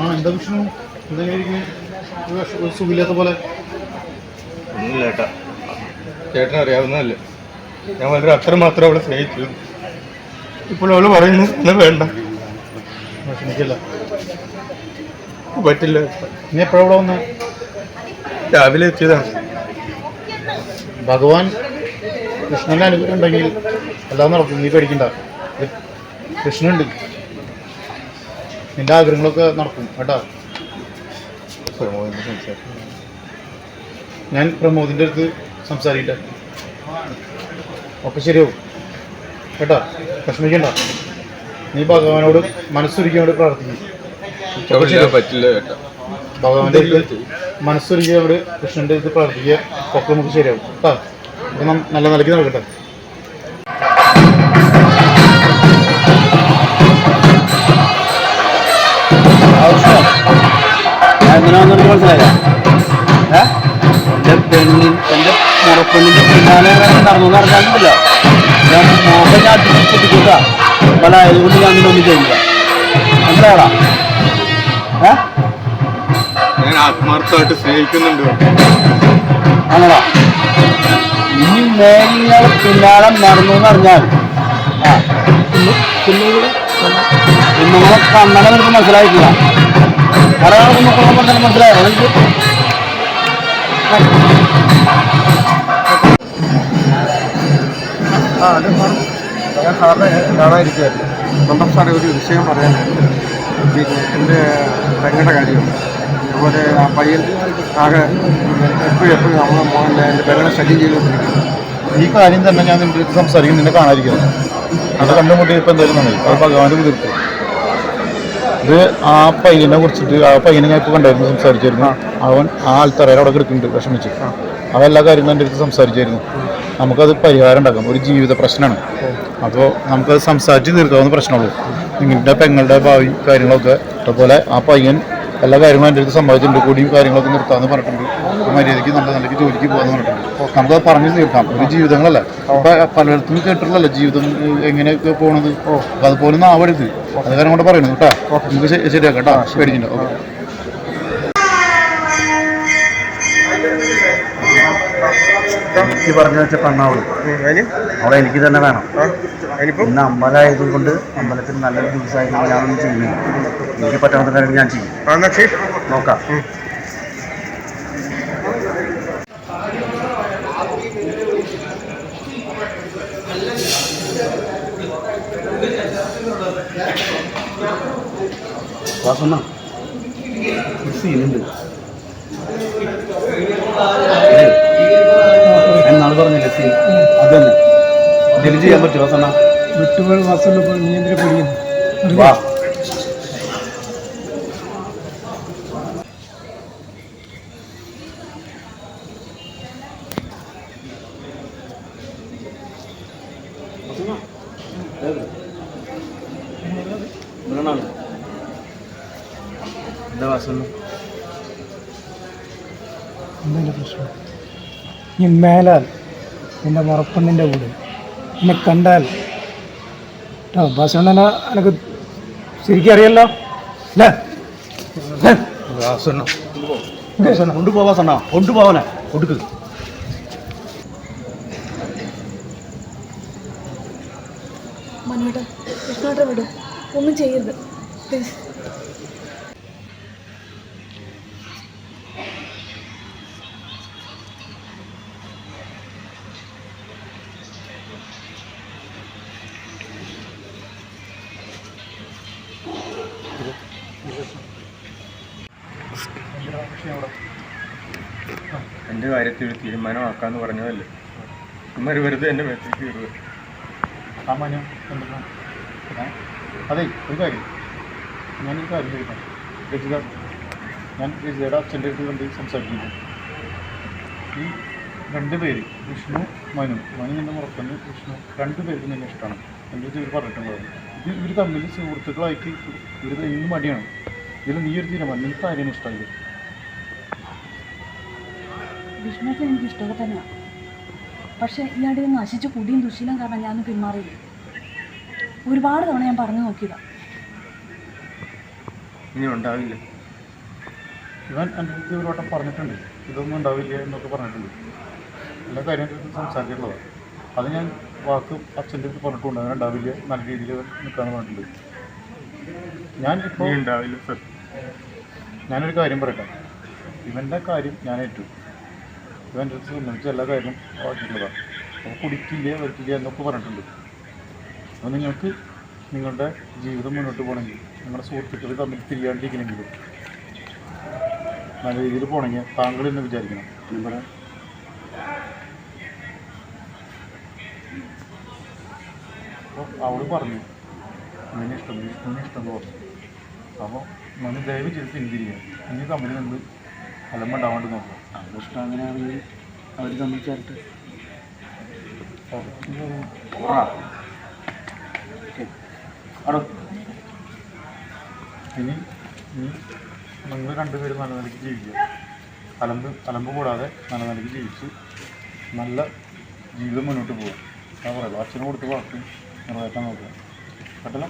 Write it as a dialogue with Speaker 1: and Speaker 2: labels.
Speaker 1: ആ എന്താ വിഷ്ണു എന്തെങ്കിലും സുഖമില്ലാത്ത പോലെ.
Speaker 2: ഒന്നുമില്ല ഏട്ടാ. ചേട്ടൻ അറിയാവുന്നതല്ലേ. ഞാൻ വളരെ അത്ര മാത്രം അവളെ സ്നേഹിച്ചു ഇപ്പോൾ അവൾ പറയുന്നു എന്നാ വേണ്ട.
Speaker 1: വിഷമിക്കില്ല
Speaker 2: പറ്റില്ല.
Speaker 1: നീ എപ്പോഴാ ഇവിടെ വന്ന്?
Speaker 2: രാവിലെ എത്തിയതാണ്.
Speaker 1: ഭഗവാൻ കൃഷ്ണന്റെ അനുഗ്രഹം ഉണ്ടെങ്കിൽ എല്ലാം നടക്കും. നീ പഠിക്കണ്ട കൃഷ്ണൻ കൃഷ്ണനുണ്ട്. നിന്റെ ആഗ്രഹങ്ങളൊക്കെ നടക്കും കേട്ടോ.
Speaker 2: പ്രമോദിന്റെ സംസാരം.
Speaker 1: ഞാൻ പ്രമോദിന്റെ അടുത്ത് സംസാരിക്കട്ടെ. ഒക്കെ ശരിയാവും. കേട്ടാ? വിഷമിക്കണ്ട. നീ ഭഗവാനോട് മനസ്സൊരുക്കിയോട് പ്രാർത്ഥിക്കും.
Speaker 2: അവളില്ല പറ്റില്ല കേട്ടോ.
Speaker 1: ഭഗവാന്റെ അടുത്ത് മനസ്സൊരുക്കിയോട് കൃഷ്ണന്റെ അടുത്ത് പ്രാർത്ഥിക്കുക ഒക്കെ നമുക്ക് ശരിയാവും. കേട്ടാ? അപ്പൊ നല്ല നിലയ്ക്ക് നടക്കട്ടെ.
Speaker 3: എന്തിനാണെന്ന് മനസ്സിലായില്ല ഏ? പെണ്ണി എന്റെ മുറപ്പെണ്ണിന്റെ പിന്നാലെ നടന്നു നടക്കാനില്ല ഞാൻ മോഹൻ ഞാൻ പൊട്ടിക്കൂട്ടാ പല ആയതുകൊണ്ട് ഞാൻ നിന്നൊന്നും ചെയ്യില്ല മനസ്സിലായടാ ഏ?
Speaker 2: ഞാൻ ആത്മാർത്ഥമായിട്ട് സ്നേഹിക്കുന്നുണ്ട്.
Speaker 3: ആണോടാ ഇനി മേലിങ്ങൾ പിന്നാലെ നടന്നു എന്ന് അറിഞ്ഞാൽ ആ. കുഞ്ഞുങ്ങളെ കണ്ണനെ നിനക്ക് മനസ്സിലായിട്ടില്ല.
Speaker 2: സാറിനെ സാറേ ഒരു വിഷയം പറയാനായിരുന്നു പിന്നെ എന്റെ പെങ്ങളുടെ കാര്യം അതുപോലെ ആ പയ്യൻ ആകെ എപ്പോഴും എപ്പോഴും നമ്മളെ മോഹന്റെ എന്റെ പെങ്ങളെ ശല്യം ചെയ്തുകൊണ്ടിരിക്കുന്നു
Speaker 1: ഈ കാര്യം തന്നെ ഞാൻ അടുത്ത് സംസാരിക്കും. നിന്നെ കാണാതിരിക്കുന്നത് അത് കണ്ടുമുട്ടി ഇപ്പം എന്തായാലും നന്നായി. അത് ഭഗവാന്റെ കുതിർത്തു ഇത് ആ പയ്യനെ കുറിച്ചിട്ട് ആ പയ്യനെ ഞാൻ ഇപ്പോൾ കണ്ടായിരുന്നു സംസാരിച്ചിരുന്നു അവൻ ആ ആൾത്തറയിൽ അവിടെ കിടക്കുന്നുണ്ട് വിഷമിച്ച്. അവൻ എല്ലാ കാര്യങ്ങളും എന്റെ അടുത്ത് സംസാരിച്ചായിരുന്നു. നമുക്കത് പരിഹാരം ഉണ്ടാക്കാം. ഒരു ജീവിത പ്രശ്നമാണ്. അപ്പോൾ നമുക്കത് സംസാരിച്ച് തീർക്കാവുന്ന പ്രശ്നമുള്ളൂ. നിങ്ങളുടെ പെങ്ങളുടെ ഭാവി കാര്യങ്ങളൊക്കെ അതുപോലെ ആ പയ്യൻ എല്ലാ കാര്യങ്ങളും എന്റെ അടുത്ത് സംഭവിച്ചിട്ടുണ്ട്. കൂടിയും കാര്യങ്ങളൊക്കെ നിർത്താമെന്ന് പറഞ്ഞിട്ടുണ്ട്. മര്യാദയ്ക്ക് നല്ല നിലയ്ക്ക് ജോലിക്ക് പോകാമെന്ന് പറഞ്ഞിട്ടുണ്ട്. നമുക്കത് പറഞ്ഞു തീർക്കാം. ഒരു ജീവിതങ്ങളല്ല. പലയിടത്തും കേട്ടിട്ടുള്ളല്ലോ ജീവിതം എങ്ങനെയൊക്കെ പോകണത് അപ്പോൾ അതുപോലെ ഒന്നും ആവരുത് അത് കാരണം കൊണ്ട് പറയുന്നത് കേട്ടോ. നമുക്ക് ശരിയാക്കാം കേട്ടോ. പേടിക്കണ്ട. ഓക്കെ.
Speaker 3: എനിക്ക് പറഞ്ഞു വെച്ച പെണ്ണാവൾ. അവളെ എനിക്ക് തന്നെ വേണം. ഇന്ന് അമ്പലമായത് കൊണ്ട് അമ്പലത്തിന് നല്ലൊരു ദിവസമായിരുന്നു ഞാനൊന്നും ചെയ്യുന്നില്ല. എനിക്ക് പറ്റാവുന്ന കാര്യം ഞാൻ ചെയ്യും. നോക്കാം. വാസന എന്നാണ് പറഞ്ഞില്ലേ? സീൻ അത് തന്നെ ഡെലി ചെയ്യാൻ പറ്റുമോ സണ്ണ?
Speaker 4: വിട്ടുപോയ വാസമുള്ളപ്പോൾ നീ എന്തിനാ
Speaker 3: വാ. എന്താ
Speaker 4: എന്തിന്റെ പ്രശ്നം? നീ മേലാൽ നിന്റെ മുറപ്പെണ്ണിന്റെ കൂടെ. എന്നെ കണ്ടാൽ കേട്ടോ ബസണ്ണന എനിക്ക് ശരിക്കും അറിയല്ലോ അല്ലേ
Speaker 2: വാസണ്ണ
Speaker 3: കൊണ്ടുപോവാ സണ്ണ കൊണ്ടുപോവാനെ കൊടുക്ക്.
Speaker 5: മനുവേട്ട കൃഷ്ണേട്ട വിടും. ഒന്നും ചെയ്യരുത്. പ്ലീസ്.
Speaker 2: എന്റെ കാര്യത്തിൽ ഒരു തീരുമാനമാക്കാന്ന് പറഞ്ഞതല്ലേ? ഇമ്മര് വെറുതെ എന്റെ മേത്തേക്ക് കയറുക.
Speaker 1: സാമാന്യം? അതെ ഒരു കാര്യം. ഞാനൊരു കാര്യം ചോദിക്കാം. രചിത ഞാൻ രചിതയുടെ അച്ഛന്റെ അടുത്ത് കണ്ട് സംസാരിക്കുന്നു. ഈ രണ്ട് പേര് വിഷ്ണു മനു. മനു നിന്റെ മുറപ്പന് വിഷ്ണു. രണ്ട് പേർക്ക് നിന്നെ ഇഷ്ടമാണ്. എന്റെ ഇവർ പറഞ്ഞിട്ടുണ്ടായിരുന്നു ഇത് ഇവർ തമ്മിൽ സുഹൃത്തുക്കളായിട്ട് ഇവർ ഇന്ന് മടിയാണ്. ഇതിൽ നീ ഒരു തീരുമാനം നിനക്ക് ആരെയാണ് ഇഷ്ടമായത്.
Speaker 5: വിഷ്ണുവിനെ എനിക്ക് ഇഷ്ടമൊക്കെ തന്നെയാണ് പക്ഷേ ഇയാളുടെ ഈ നശിച്ച് കുടിയും ദുശീലം കാരണം ഞാൻ പിന്മാറിയില്ല. ഒരുപാട് തവണ ഞാൻ പറഞ്ഞു നോക്കിയതാണ്
Speaker 2: ഇനി ഉണ്ടാവില്ല.
Speaker 1: ഇവൻ എന്റെ അടുത്ത് ഒരു വട്ടം പറഞ്ഞിട്ടുണ്ട്. ഇതൊന്നും ഉണ്ടാവില്ല എന്നൊക്കെ പറഞ്ഞിട്ടുണ്ട്. എല്ലാ കാര്യങ്ങളും സംസാരിച്ചിട്ടുള്ളതാണ് അത് ഞാൻ വാക്ക് അച്ഛന്റെ അടുത്ത് പറഞ്ഞിട്ടുണ്ട്. അങ്ങനെ ഉണ്ടാവില്ല നല്ല രീതിയിൽ നിൽക്കാന്ന് പറഞ്ഞിട്ടുണ്ട്. ഞാൻ ഇപ്പോൾ
Speaker 2: ഉണ്ടാവില്ല സർ
Speaker 1: ഞാനൊരു കാര്യം പറയട്ടെ? ഇവന്റെ കാര്യം ഞാൻ ഏറ്റു. ഇവൻ എന്റെ അടുത്ത് സംബന്ധിച്ച് എല്ലാ കാര്യവും ആക്കിയിട്ടുള്ളതാണ് അപ്പോൾ കുടിക്കില്ല വരത്തില്ല എന്നൊക്കെ പറഞ്ഞിട്ടുണ്ട്. അപ്പോൾ നിങ്ങൾക്ക് നിങ്ങളുടെ ജീവിതം മുന്നോട്ട് പോകണമെങ്കിൽ നിങ്ങളുടെ സുഹൃത്തുക്കൾ തമ്മിൽ തിരിയാണ്ടിരിക്കണമെങ്കിലും നല്ല രീതിയിൽ പോകണമെങ്കിൽ താങ്കൾ എന്ന് വിചാരിക്കണം.
Speaker 3: പറയാം?
Speaker 1: അപ്പോൾ അവൾ പറഞ്ഞു നിന്നെ ഇഷ്ടം ഇഷ്ടം തോന്നും അപ്പോൾ നമ്മൾ ദയവ് ചെയ്ത് പിന്തിരിക്കുക ഇനി തമ്മിൽ നിന്ന് അലമ്പുണ്ടാവാണ്ട് നോക്കാം
Speaker 3: അവരുടെ ഇഷ്ടം അങ്ങനെയാണെങ്കിൽ അവർ തമ്മിൽ ചേർത്ത്
Speaker 1: ഇനി നിങ്ങൾ രണ്ടുപേരും നല്ല നിലയ്ക്ക് ജീവിക്കുക അലമ്പ് അലമ്പ് കൂടാതെ നല്ല നിലയ്ക്ക് ജീവിച്ച് നല്ല ജീവിതം മുന്നോട്ട് പോകുക ഞാൻ പറയുള്ളൂ അച്ഛന് കൊടുത്ത് വളർത്തി നിറവേറ്റാൻ നോക്കുക. കേട്ടല്ലോ